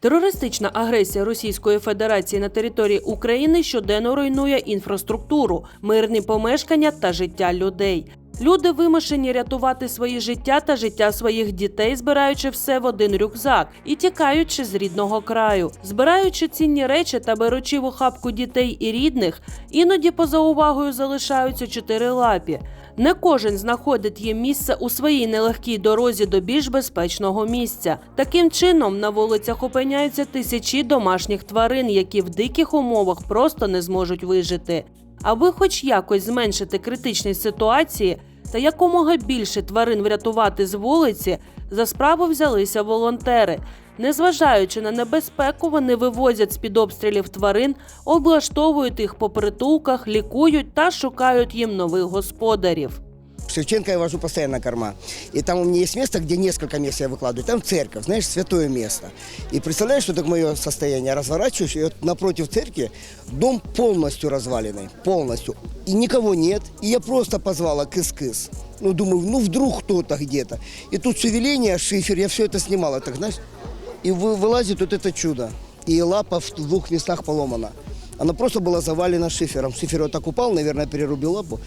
Терористична агресія Російської Федерації на території України щоденно руйнує інфраструктуру, мирні помешкання та життя людей. Люди вимушені рятувати свої життя та життя своїх дітей, збираючи все в один рюкзак і тікаючи з рідного краю, збираючи цінні речі та беручи в охапку дітей і рідних, іноді поза увагою залишаються чотирилапі. Не кожен знаходить їм місце у своїй нелегкій дорозі до більш безпечного місця. Таким чином на вулицях опиняються тисячі домашніх тварин, які в диких умовах просто не зможуть вижити. Аби хоч якось зменшити критичність ситуації та якомога більше тварин врятувати з вулиці, за справу взялися волонтери. Незважаючи на небезпеку, вони вивозять з-під обстрілів тварин, облаштовують їх по притулках, лікують та шукають їм нових господарів. В Шевченко я вожу постоянно корма. И там у меня есть место, где несколько мест я выкладываю. Там церковь, знаешь, святое место. И представляешь, что такое мое состояние? Я разворачиваюсь, и вот напротив церкви дом полностью разваленный, полностью. И никого нет. И я просто позвала кыс-кыс. Ну, думаю, ну вдруг кто-то где-то. И тут шевеление, шифер, я все это снимала, так знаешь. И вы- вылазит вот это чудо. И лапа в двух местах поломана. Она просто была завалена шифером. Шифер вот так упал, наверное, перерубил лапу.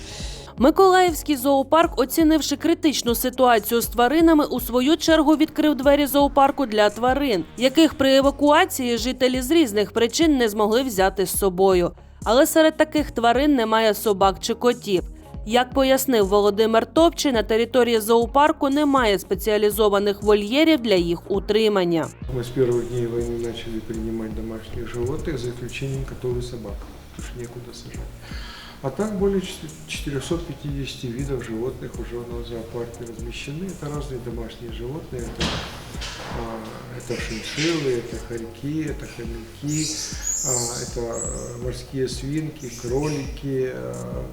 Миколаївський зоопарк, оцінивши критичну ситуацію з тваринами, у свою чергу відкрив двері зоопарку для тварин, яких при евакуації жителі з різних причин не змогли взяти з собою. Але серед таких тварин немає собак чи котів. Як пояснив Володимир Топчий, на території зоопарку немає спеціалізованих вольєрів для їх утримання. Мы с первых дней войны начали принимать домашних животных, за исключением котов и собак, потому что некуда сажать. А так более 450 видов животных уже у нас в зоопарке размещены. Это разные домашние животные. Это, а, это шиншиллы, это хорьки, это хомяки, а, это э, морские свинки, кролики, а,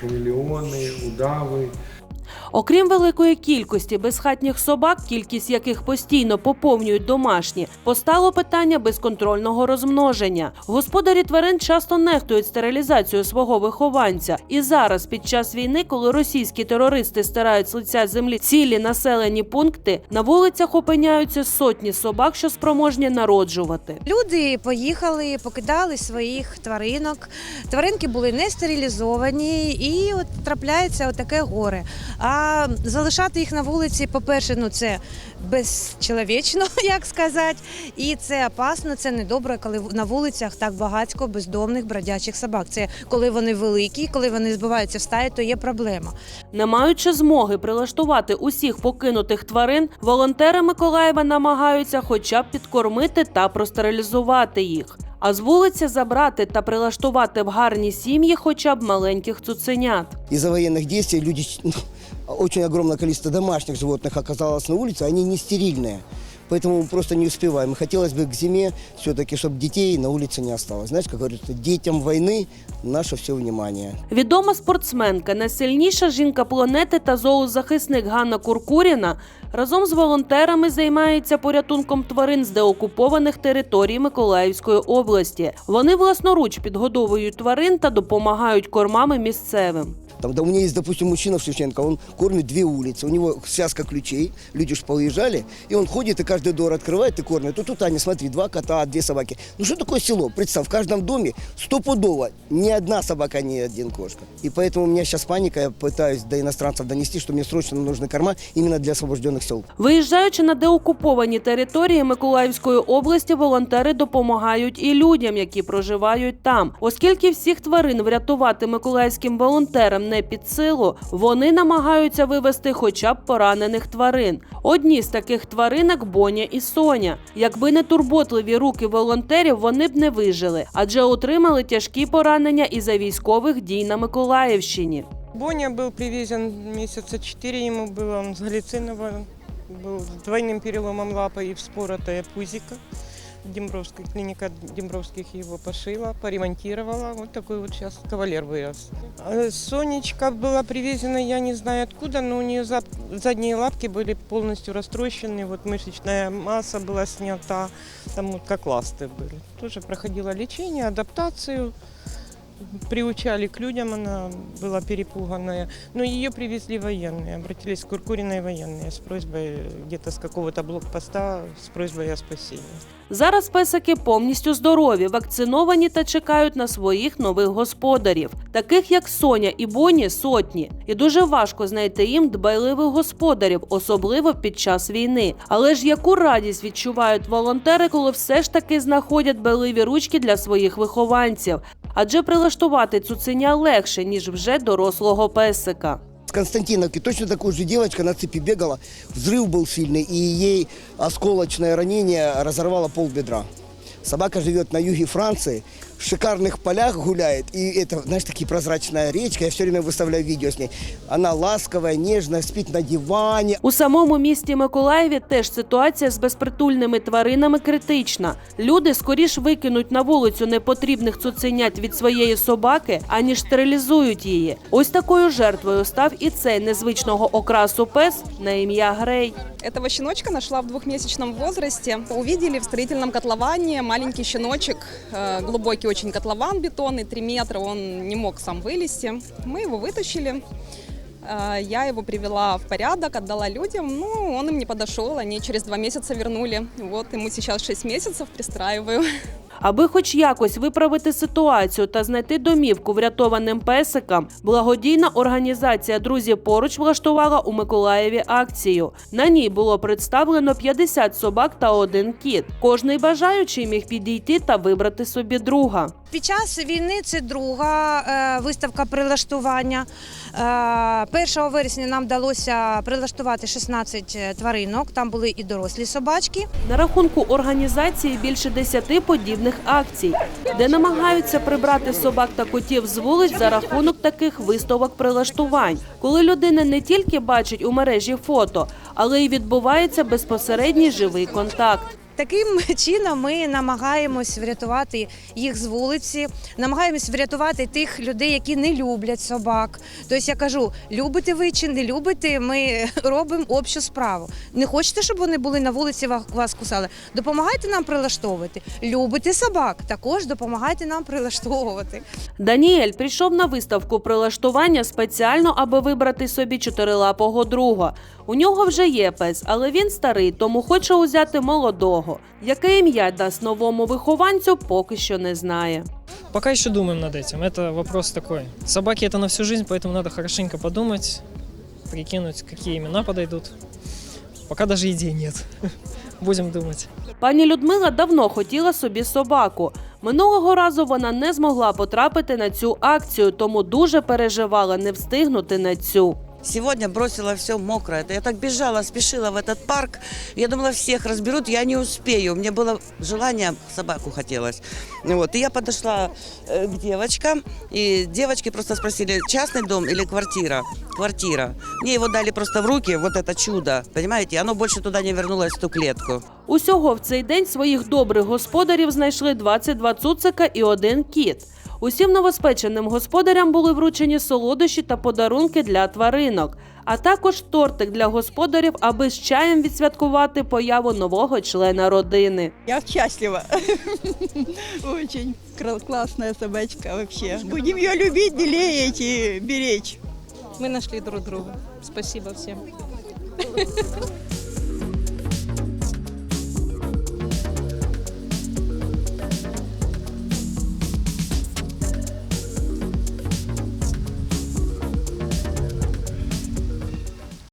хамелеоны, удавы. Окрім великої кількості безхатніх собак, кількість яких постійно поповнюють домашні, постало питання безконтрольного розмноження. Господарі тварин часто нехтують стерилізацію свого вихованця. І зараз, під час війни, коли російські терористи стирають з лиця землі цілі населені пункти, на вулицях опиняються сотні собак, що спроможні народжувати. Люди поїхали, покидали своїх тваринок. Тваринки були не стерилізовані, і от трапляється таке горе. А залишати їх на вулиці, по-перше, ну це безчеловічно, як сказати, і це опасно, це недобре, коли на вулицях так багатько бездомних бродячих собак. Це коли вони великі, коли вони збиваються в стаї, то є проблема. Не маючи змоги прилаштувати усіх покинутих тварин, волонтери Миколаєва намагаються хоча б підкормити та простерилізувати їх А з вулиці забрати та прилаштувати в гарні сім'ї хоча б маленьких цуценят. Из-за военных действий люди, ну, очень огромное количество домашних животных оказалось на улице, они не стерильные. Поэтому мы просто не успеваем. И хотелось бы к зиме все-таки, чтобы детей на улице не осталось. Знаешь, как говорится, детям войны наше все внимание. Відома спортсменка, найсильніша жінка планети та зоозахисник Ганна Куркуріна разом з волонтерами займається порятунком тварин з деокупованих територій Миколаївської області. Вони власноруч підгодовують тварин та допомагають кормами місцевим. Там, да, у меня есть, допустим, мужчина в Шевченко, он кормит две улицы, у него связка ключей, люди же поуезжали, и он ходит и каждый двор открывает и кормит. Тут, тут, Аня, смотри, два кота, две собаки. Ну что такое село? Представь, в каждом доме стопудово ни одна собака, ни один кошка. И поэтому у меня сейчас паника, я пытаюсь до иностранцев донести, что мне срочно нужны корма именно для освобожденных сел. Виїжджаючи на деокуповані території Миколаївської області, волонтери допомагають і людям, які проживають там. Оскільки всіх тварин врятувати миколаївським волонтерам не під силу, вони намагаються вивести хоча б поранених тварин. Одні з таких тваринок Боня і Соня. Якби не турботливі руки волонтерів, вони б не вижили, адже отримали тяжкі поранення із-за військових дій на Миколаївщині. Боня был привезен месяца четыре ему было, он с Галицинова, был с двойным переломом лапы и вспоротая пузика. Дембровская клиника Дембровских его пошила, поремонтировала. Вот такой вот сейчас кавалер вырос. А Сонечка была привезена, я не знаю откуда, но у нее зад- задние лапки были полностью растрощены, вот мышечная масса была снята, там вот как ласты были. Тоже проходила лечение, адаптацию. приучали к людям, она была перепуганная. Но ее привезли военные, обратились к Куркуриной военные с просьбой где-то с какого-то блокпоста, с просьбой о спасении. Зараз песики повністю здорові, вакциновані та чекають на своїх нових господарів, таких як Соня і Боні сотні. І дуже важко знайти їм дбайливих господарів, особливо під час війни. Але ж яку радість відчувають волонтери, коли все ж таки знаходять дбайливі ручки для своїх вихованців. Адже прилаштувати цуценя легше ніж вже дорослого песика. С Константиновки точно такой же девочка на цепи бегала. Взрыв был сильный, и ей осколочное ранение разорвало пол бедра. Собака живет на юге Франции, в шикарных полях гуляет. И это, знаешь, такие прозрачная речка. Я все время выставляю видео с ней. Она ласковая, нежная, спит на диване. У самому місті Миколаєві теж ситуація з безпритульними тваринами критична. Люди скоріш викинуть на вулицю непотрібних цуценят від своєї собаки, аніж стерилізують її. Ось такою жертвою став і цей незвичного окрасу пес на ім'я Грей. Этого щеночка нашла в двухмесячном возрасте. Увидели в строительном котловане маленький щеночек, э, глубокий очень котлован бетонный, 3 метра, он не мог сам вылезти. Мы его вытащили. Э, Я его привела в порядок, отдала людям. Ну, он им не подошел, они через два месяца вернули. Вот ему сейчас 6 месяцев, пристраиваю. Аби хоч якось виправити ситуацію та знайти домівку врятованим песикам, благодійна організація Друзі поруч влаштувала у Миколаєві акцію. На ній було представлено 50 собак та один кіт. Кожний бажаючий міг підійти та вибрати собі друга. Під час війни це друга е, виставка прилаштування. Е, 1 вересня нам вдалося прилаштувати 16 тваринок. Там були і дорослі собачки. На рахунку організації більше 10 подібних акцій, де намагаються прибрати собак та котів з вулиць за рахунок таких виставок прилаштувань, коли людина не тільки бачить у мережі фото, але й відбувається безпосередній живий контакт. Таким чином ми намагаємось врятувати їх з вулиці, намагаємось врятувати тих людей, які не люблять собак. Тобто я кажу, любите ви чи не любите, ми робимо общу справу. Не хочете, щоб вони були на вулиці, ва- вас кусали? Допомагайте нам прилаштовувати. Любите собак, також допомагайте нам прилаштовувати. Даніель прийшов на виставку прилаштування спеціально, аби вибрати собі чотирилапого друга. У нього вже є пес, але він старий, тому хоче узяти молодого Яке ім'я дасть новому вихованцю, поки що не знає. Пока еще думаем над этим. Это вопрос такой. Собаки это на всю жизнь, поэтому надо хорошенько подумать, прикинуть, какие имена подойдут. Пока даже идей нет. Будем думать. Пані Людмила давно хотіла собі собаку. Минулого разу вона не змогла потрапити на цю акцію, тому дуже переживала не встигнути на цю. Сегодня бросила все мокрое. Я так бежала, спешила в этот парк. Я думала, всех разберут, я не успею. Мне было желание, собаку хотелось. Вот. И я подошла э, к девочкам, и девочки просто спросили, частный дом или квартира? Квартира. Мне его дали просто в руки, вот это чудо, понимаете? Оно больше туда не вернулось, в ту клетку. Усього в цей день своїх добрих господарів знайшли 22 цуцика і один кіт. Усім новоспеченим господарям були вручені солодощі та подарунки для тваринок, а також тортик для господарів, аби з чаєм відсвяткувати появу нового члена родини. Я счастлива. Очень классная собачка вообще. Будем ее любить, лелеять и беречь. Мы нашли друг друга. Спасибо всем.